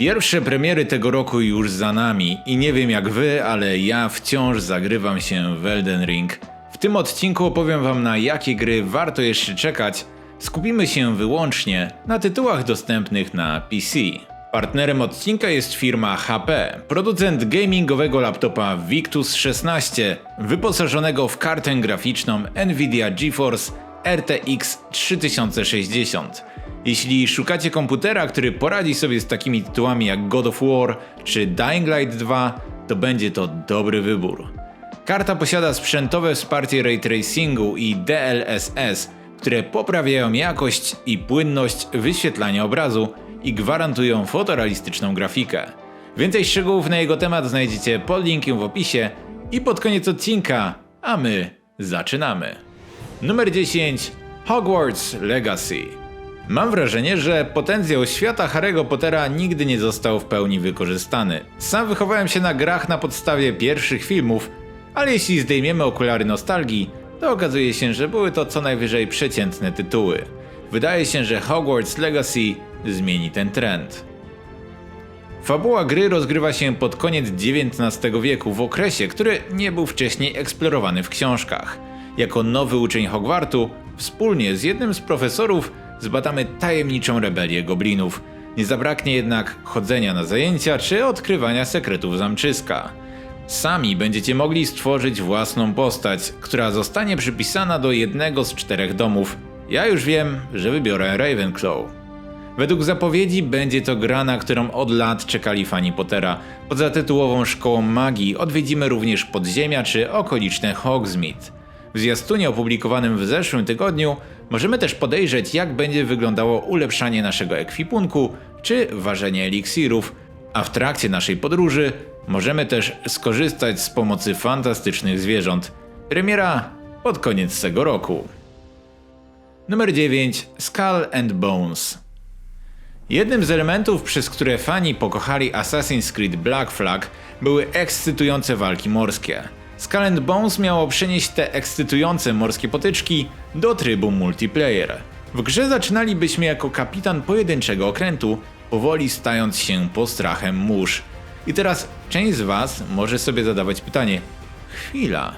Pierwsze premiery tego roku już za nami i nie wiem jak wy, ale ja wciąż zagrywam się w Elden Ring. W tym odcinku opowiem wam na jakie gry warto jeszcze czekać. Skupimy się wyłącznie na tytułach dostępnych na PC. Partnerem odcinka jest firma HP, producent gamingowego laptopa Victus 16, wyposażonego w kartę graficzną Nvidia GeForce RTX 3060. Jeśli szukacie komputera, który poradzi sobie z takimi tytułami jak God of War czy Dying Light 2, to będzie to dobry wybór. Karta posiada sprzętowe wsparcie ray tracingu i DLSS, które poprawiają jakość i płynność wyświetlania obrazu i gwarantują fotorealistyczną grafikę. Więcej szczegółów na jego temat znajdziecie pod linkiem w opisie i pod koniec odcinka, a my zaczynamy. Numer 10 Hogwarts Legacy. Mam wrażenie, że potencjał świata Harry'ego Pottera nigdy nie został w pełni wykorzystany. Sam wychowałem się na grach na podstawie pierwszych filmów, ale jeśli zdejmiemy okulary nostalgii, to okazuje się, że były to co najwyżej przeciętne tytuły. Wydaje się, że Hogwarts Legacy zmieni ten trend. Fabuła gry rozgrywa się pod koniec XIX wieku w okresie, który nie był wcześniej eksplorowany w książkach. Jako nowy uczeń Hogwartu, wspólnie z jednym z profesorów zbadamy tajemniczą rebelię goblinów. Nie zabraknie jednak chodzenia na zajęcia czy odkrywania sekretów zamczyska. Sami będziecie mogli stworzyć własną postać, która zostanie przypisana do jednego z czterech domów. Ja już wiem, że wybiorę Ravenclaw. Według zapowiedzi będzie to gra, na którą od lat czekali fani Pottera. Poza tytułową szkołą magii odwiedzimy również podziemia czy okoliczne Hogsmeade. W zwiastunie opublikowanym w zeszłym tygodniu możemy też podejrzeć jak będzie wyglądało ulepszanie naszego ekwipunku czy ważenie eliksirów, a w trakcie naszej podróży możemy też skorzystać z pomocy fantastycznych zwierząt. Premiera pod koniec tego roku. Numer 9 Skull and Bones Jednym z elementów, przez które fani pokochali Assassin's Creed Black Flag były ekscytujące walki morskie. Skull Bones miało przenieść te ekscytujące morskie potyczki do trybu multiplayer. W grze zaczynalibyśmy jako kapitan pojedynczego okrętu, powoli stając się postrachem mórz. I teraz część z Was może sobie zadawać pytanie: Chwila,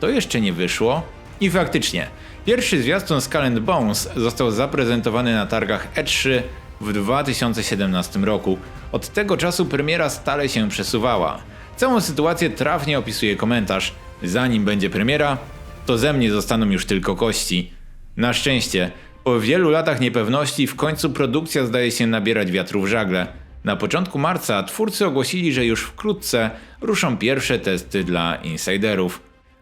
to jeszcze nie wyszło? I faktycznie, pierwszy zwiastun Skull Bones został zaprezentowany na targach E3 w 2017 roku. Od tego czasu premiera stale się przesuwała. Całą sytuację trafnie opisuje komentarz. Zanim będzie premiera, to ze mnie zostaną już tylko kości. Na szczęście, po wielu latach niepewności w końcu produkcja zdaje się nabierać wiatru w żagle. Na początku marca twórcy ogłosili, że już wkrótce ruszą pierwsze testy dla insiderów.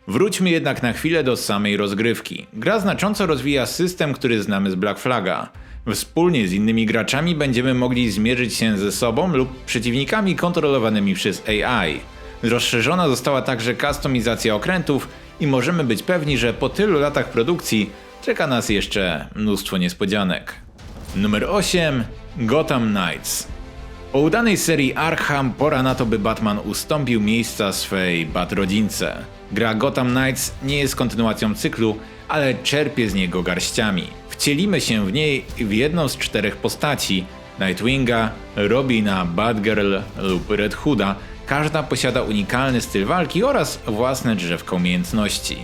Wróćmy jednak na chwilę do samej rozgrywki. Gra znacząco rozwija system, który znamy z Black Flaga. Wspólnie z innymi graczami będziemy mogli zmierzyć się ze sobą lub przeciwnikami kontrolowanymi przez AI. Rozszerzona została także kustomizacja okrętów i możemy być pewni, że po tylu latach produkcji czeka nas jeszcze mnóstwo niespodzianek. Numer 8 Gotham Knights po udanej serii Arkham pora na to, by Batman ustąpił miejsca swej Batrodzince. Gra Gotham Knights nie jest kontynuacją cyklu, ale czerpie z niego garściami. Wcielimy się w niej w jedną z czterech postaci Nightwinga, Robina, Batgirl lub Red Hooda. Każda posiada unikalny styl walki oraz własne drzewko umiejętności.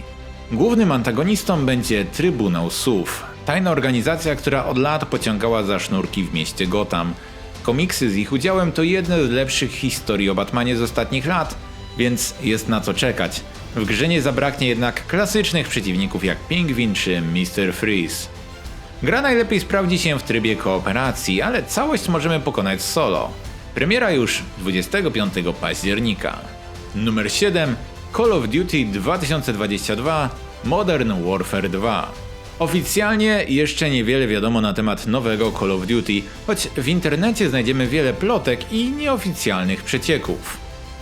Głównym antagonistą będzie Trybunał Sów, tajna organizacja, która od lat pociągała za sznurki w mieście Gotham. Komiksy z ich udziałem to jedne z lepszych historii o Batmanie z ostatnich lat, więc jest na co czekać. W grze nie zabraknie jednak klasycznych przeciwników jak Pingwin czy Mr. Freeze. Gra najlepiej sprawdzi się w trybie kooperacji, ale całość możemy pokonać solo. Premiera już 25 października. Numer 7 Call of Duty 2022 Modern Warfare 2. Oficjalnie jeszcze niewiele wiadomo na temat nowego Call of Duty, choć w internecie znajdziemy wiele plotek i nieoficjalnych przecieków.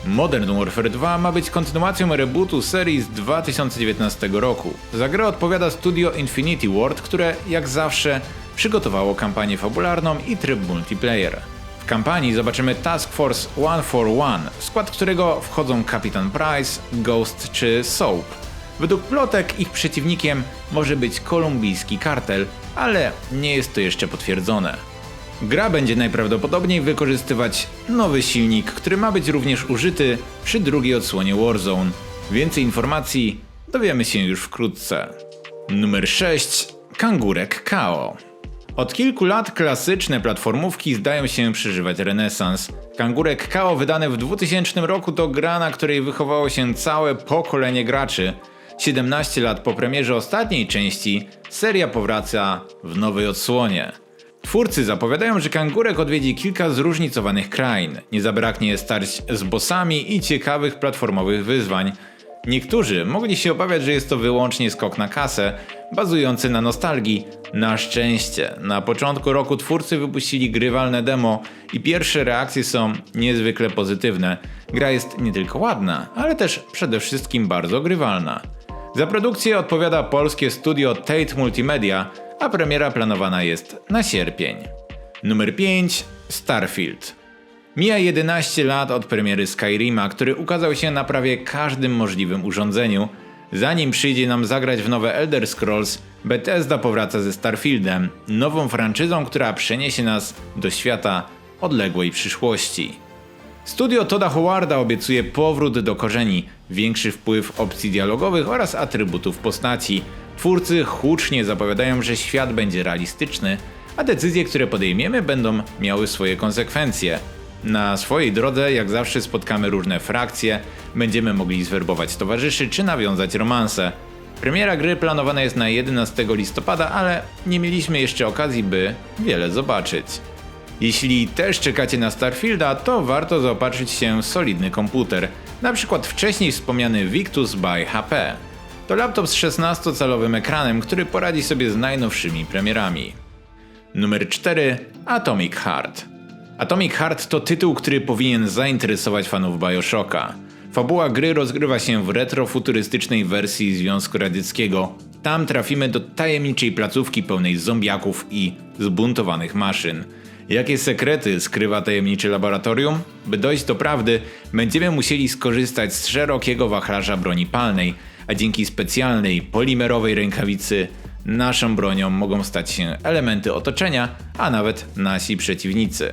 Modern Warfare 2 ma być kontynuacją rebootu serii z 2019 roku. Za grę odpowiada studio Infinity Ward, które jak zawsze przygotowało kampanię fabularną i tryb multiplayer. W kampanii zobaczymy Task Force 141, w skład którego wchodzą Kapitan Price, Ghost czy Soap. Według plotek ich przeciwnikiem może być kolumbijski kartel, ale nie jest to jeszcze potwierdzone. Gra będzie najprawdopodobniej wykorzystywać nowy silnik, który ma być również użyty przy drugiej odsłonie Warzone. Więcej informacji dowiemy się już wkrótce. Numer 6. Kangurek Kao. Od kilku lat klasyczne platformówki zdają się przeżywać renesans. Kangurek Kao wydany w 2000 roku to gra, na której wychowało się całe pokolenie graczy. 17 lat po premierze ostatniej części seria powraca w nowej odsłonie. Twórcy zapowiadają, że Kangurek odwiedzi kilka zróżnicowanych krain. Nie zabraknie starć z bossami i ciekawych platformowych wyzwań. Niektórzy mogli się obawiać, że jest to wyłącznie skok na kasę, bazujący na nostalgii. Na szczęście, na początku roku twórcy wypuścili grywalne demo i pierwsze reakcje są niezwykle pozytywne. Gra jest nie tylko ładna, ale też przede wszystkim bardzo grywalna. Za produkcję odpowiada polskie studio Tate Multimedia, a premiera planowana jest na sierpień. Numer 5 Starfield. Mija 11 lat od premiery Skyrima, który ukazał się na prawie każdym możliwym urządzeniu. Zanim przyjdzie nam zagrać w nowe Elder Scrolls, Bethesda powraca ze Starfieldem, nową franczyzą, która przeniesie nas do świata odległej przyszłości. Studio Toda Howarda obiecuje powrót do korzeni, większy wpływ opcji dialogowych oraz atrybutów postaci. Twórcy hucznie zapowiadają, że świat będzie realistyczny, a decyzje, które podejmiemy, będą miały swoje konsekwencje. Na swojej drodze, jak zawsze, spotkamy różne frakcje, będziemy mogli zwerbować towarzyszy czy nawiązać romanse. Premiera gry planowana jest na 11 listopada, ale nie mieliśmy jeszcze okazji, by wiele zobaczyć. Jeśli też czekacie na Starfielda, to warto zaopatrzyć się w solidny komputer, na przykład wcześniej wspomniany Victus by HP. To laptop z 16-calowym ekranem, który poradzi sobie z najnowszymi premierami. Numer 4 Atomic Heart. Atomic Heart to tytuł, który powinien zainteresować fanów Bioshocka. Fabuła gry rozgrywa się w retrofuturystycznej wersji Związku Radzieckiego. Tam trafimy do tajemniczej placówki pełnej zombiaków i zbuntowanych maszyn. Jakie sekrety skrywa tajemnicze laboratorium? By dojść do prawdy, będziemy musieli skorzystać z szerokiego wachlarza broni palnej, a dzięki specjalnej polimerowej rękawicy naszą bronią mogą stać się elementy otoczenia, a nawet nasi przeciwnicy.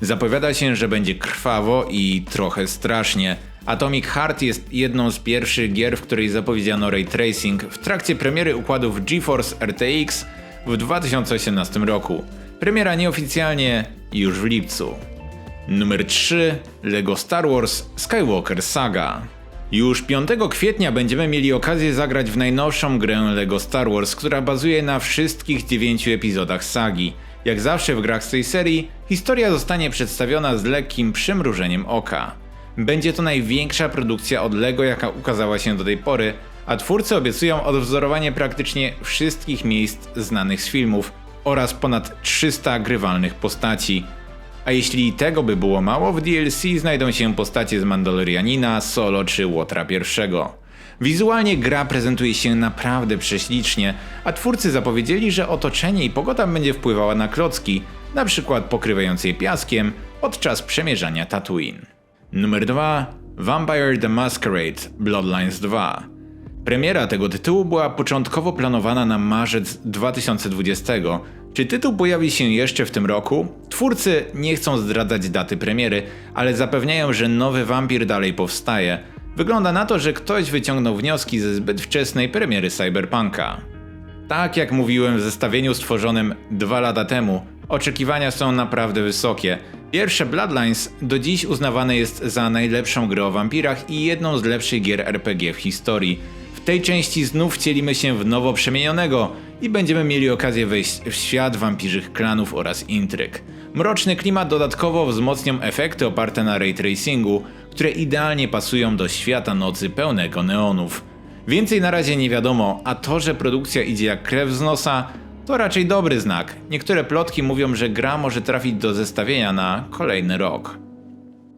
Zapowiada się, że będzie krwawo i trochę strasznie. Atomic Heart jest jedną z pierwszych gier, w której zapowiedziano ray tracing w trakcie premiery układów GeForce RTX w 2018 roku. Premiera nieoficjalnie już w lipcu. Numer 3 LEGO Star Wars Skywalker Saga. Już 5 kwietnia będziemy mieli okazję zagrać w najnowszą grę LEGO Star Wars, która bazuje na wszystkich 9 epizodach sagi. Jak zawsze w grach z tej serii, historia zostanie przedstawiona z lekkim przymrużeniem oka. Będzie to największa produkcja od LEGO, jaka ukazała się do tej pory, a twórcy obiecują odwzorowanie praktycznie wszystkich miejsc znanych z filmów oraz ponad 300 grywalnych postaci. A jeśli tego by było mało, w DLC znajdą się postacie z Mandalorianina, Solo czy Łotra I. Wizualnie gra prezentuje się naprawdę prześlicznie, a twórcy zapowiedzieli, że otoczenie i pogoda będzie wpływała na klocki, na przykład pokrywając je piaskiem podczas przemierzania Tatooine. Numer 2 Vampire the Masquerade Bloodlines 2 Premiera tego tytułu była początkowo planowana na marzec 2020. Czy tytuł pojawi się jeszcze w tym roku? Twórcy nie chcą zdradzać daty premiery, ale zapewniają, że nowy wampir dalej powstaje. Wygląda na to, że ktoś wyciągnął wnioski ze zbyt wczesnej premiery Cyberpunka. Tak jak mówiłem w zestawieniu stworzonym dwa lata temu, oczekiwania są naprawdę wysokie. Pierwsze Bloodlines do dziś uznawane jest za najlepszą grę o wampirach i jedną z lepszych gier RPG w historii. W tej części znów wcielimy się w nowo przemienionego i będziemy mieli okazję wejść w świat wampirzych klanów oraz intryg. Mroczny klimat dodatkowo wzmocnią efekty oparte na ray tracingu, które idealnie pasują do świata nocy pełnego neonów. Więcej na razie nie wiadomo, a to, że produkcja idzie jak krew z nosa, to raczej dobry znak. Niektóre plotki mówią, że gra może trafić do zestawienia na kolejny rok.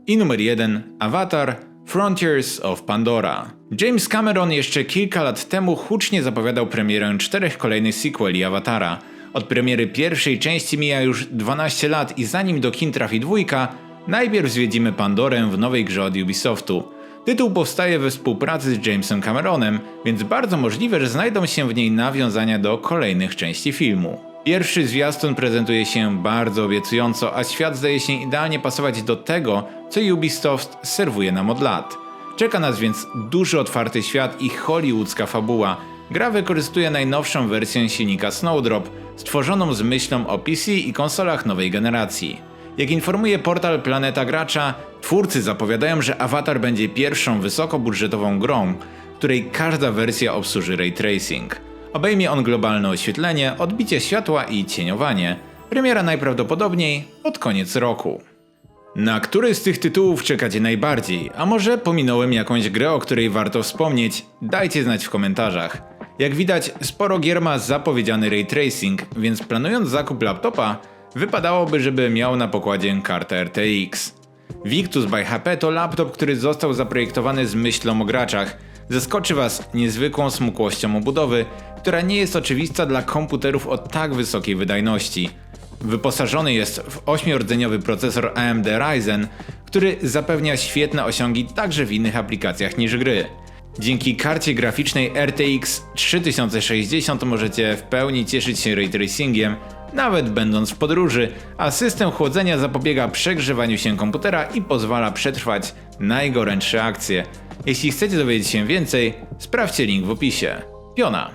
I numer 1 Avatar Frontiers of Pandora. James Cameron jeszcze kilka lat temu hucznie zapowiadał premierę czterech kolejnych sequeli Awatara. Od premiery pierwszej części mija już 12 lat i zanim do kin trafi dwójka, najpierw zwiedzimy Pandorę w nowej grze od Ubisoftu. Tytuł powstaje we współpracy z Jamesem Cameronem, więc bardzo możliwe, że znajdą się w niej nawiązania do kolejnych części filmu. Pierwszy zwiastun prezentuje się bardzo obiecująco, a świat zdaje się idealnie pasować do tego, co Ubisoft serwuje nam od lat. Czeka nas więc duży otwarty świat i hollywoodzka fabuła. Gra wykorzystuje najnowszą wersję silnika Snowdrop, stworzoną z myślą o PC i konsolach nowej generacji. Jak informuje portal Planeta Gracza, twórcy zapowiadają, że Avatar będzie pierwszą wysokobudżetową grą, której każda wersja obsłuży ray tracing. Obejmie on globalne oświetlenie, odbicie światła i cieniowanie. Premiera najprawdopodobniej pod koniec roku. Na który z tych tytułów czekacie najbardziej? A może pominąłem jakąś grę, o której warto wspomnieć? Dajcie znać w komentarzach. Jak widać, sporo gier ma zapowiedziany ray tracing, więc planując zakup laptopa, wypadałoby, żeby miał na pokładzie kartę RTX. Victus by HP to laptop, który został zaprojektowany z myślą o graczach. Zaskoczy Was niezwykłą smukłością obudowy, która nie jest oczywista dla komputerów o tak wysokiej wydajności. Wyposażony jest w 8-rdzeniowy procesor AMD Ryzen, który zapewnia świetne osiągi także w innych aplikacjach niż gry. Dzięki karcie graficznej RTX 3060 możecie w pełni cieszyć się ray tracingiem, nawet będąc w podróży, a system chłodzenia zapobiega przegrzewaniu się komputera i pozwala przetrwać najgorętsze akcje. Jeśli chcecie dowiedzieć się więcej, sprawdźcie link w opisie. Piona.